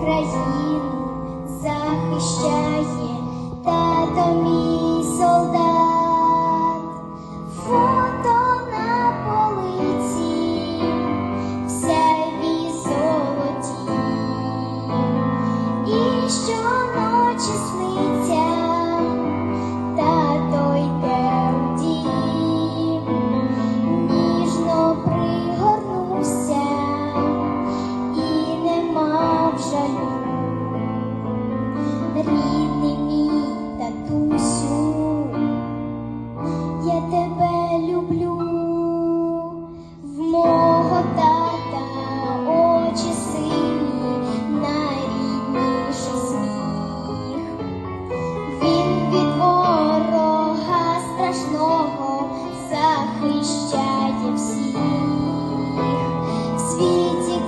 Україну захищає тато мій солдат.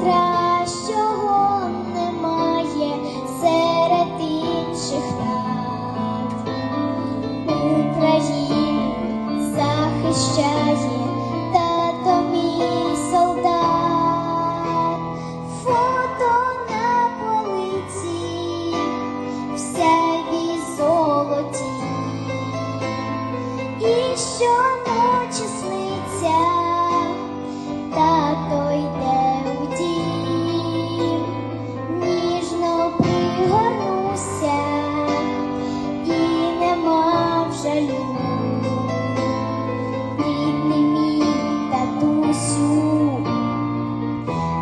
atrás.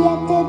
Yeah.